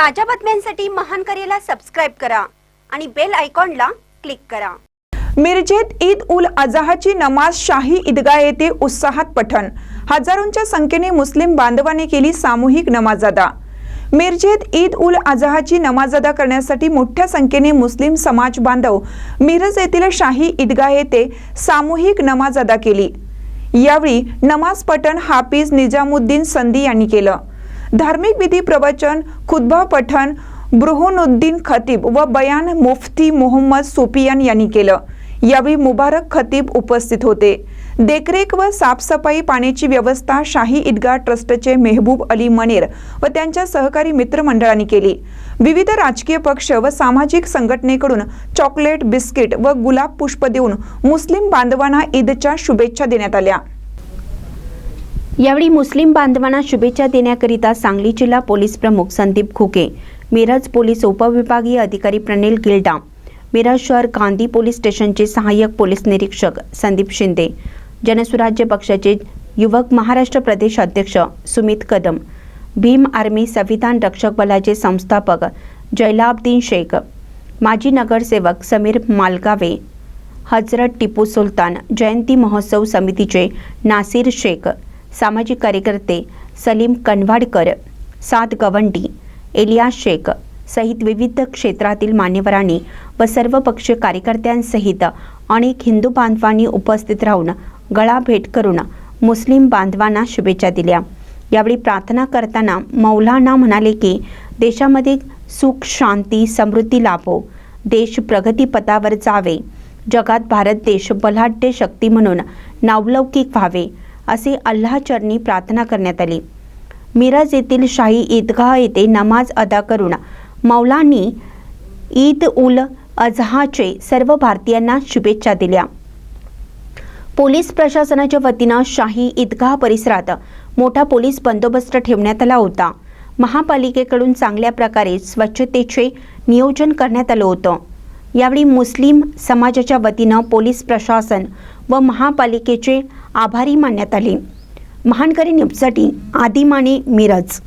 ताज्या बातम्यांसाठी महान करेला सबस्क्राईब करा आणि बेल आयकॉनला क्लिक करा. मिरजेत ईद उल अझाची नमाज शाही ईदगाह येथे उत्साहात पठण. हजारोंच्या संख्येने मुस्लिम बांधवाने केली सामूहिक नमाज अदा. मिरजेत ईद उल अजहाची नमाज अदा करण्यासाठी मोठ्या संख्येने मुस्लिम समाज बांधव मिरज येथील शाही ईदगाह येथे सामूहिक नमाज अदा केली. यावेळी नमाज पठण हाफिज निजामुद्दीन संधी यांनी केलं. धार्मिक विधी प्रवचन खुद्बा पठण ब्रुहनुद्दीन खतीब व बयान मुफ्ती मोहम्मद सुफियान यांनी केलं. यावेळी मुबारक खतीब उपस्थित होते. देखरेख व साफसफाई पाण्याची व्यवस्था शाही ईदगाह ट्रस्टचे मेहबूब अली मनेर व त्यांच्या सहकारी मित्रमंडळांनी केली. विविध राजकीय पक्ष व सामाजिक संघटनेकडून चॉकलेट बिस्किट व गुलाब पुष्प देऊन मुस्लिम बांधवांना ईदच्या शुभेच्छा देण्यात आल्या. यावेळी मुस्लिम बांधवांना शुभेच्छा देण्याकरिता सांगली जिल्हा पोलीस प्रमुख संदीप खुके मिरज पोलीस उपविभागीय अधिकारी प्रणिल गिल्डा मिरज शहर गांधी पोलीस स्टेशनचे सहाय्यक पोलीस निरीक्षक संदीप शिंदे जनसुराज्य पक्षाचे युवक महाराष्ट्र प्रदेश अध्यक्ष सुमित कदम भीम आर्मी संविधान रक्षक बलाचे संस्थापक जैलाब्दीन शेख माजी नगरसेवक समीर मालगावे हजरत टिपू सुलतान जयंती महोत्सव समितीचे नासिर शेख सामाजिक कार्यकर्ते सलीम कनवाडकर सात गवंडी एलियास शेख सहित विविध क्षेत्रातील मान्यवरांनी व सर्व पक्षीय कार्यकर्त्यांसहित अनेक हिंदू बांधवांनी उपस्थित राहून गळा भेट करून मुस्लिम बांधवांना शुभेच्छा दिल्या. यावेळी प्रार्थना करताना मौलाना म्हणाले की देशामध्ये सुख शांती समृद्धी लाभो. देश प्रगतीपथावर जावे. जगात भारत देश बलाढ्य शक्ती म्हणून नावलौकिक व्हावे. असे अल्लाहचरणी प्रार्थना करण्यात आली. मिरज येथील शाही ईदगाह येथे नमाज अदा करून मौलांनी ईद उल अझहाचे सर्व भारतीयांना शुभेच्छा दिल्या. पोलीस प्रशासनाच्या वतीनं शाही ईदगाह परिसरात मोठा पोलीस बंदोबस्त ठेवण्यात आला होता. महापालिकेकडून चांगल्या प्रकारे स्वच्छतेचे नियोजन करण्यात आलं होतं. यावेळी मुस्लिम समाजाच्या वतीनं पोलीस प्रशासन व महापालिकेचे आभारी मानण्यात आले. महानकरी न्यूजसाठी आदिमाने मिरज.